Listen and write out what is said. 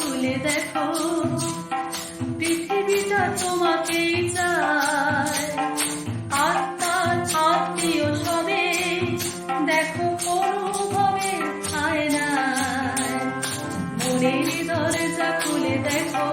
তুলে দেখো, পৃথিবীটা তোমাকেই চায়। আত্মার আত্মীয় সবে দেখো করুভাবে আয়নায় মনের দরজা খুলে দেখো।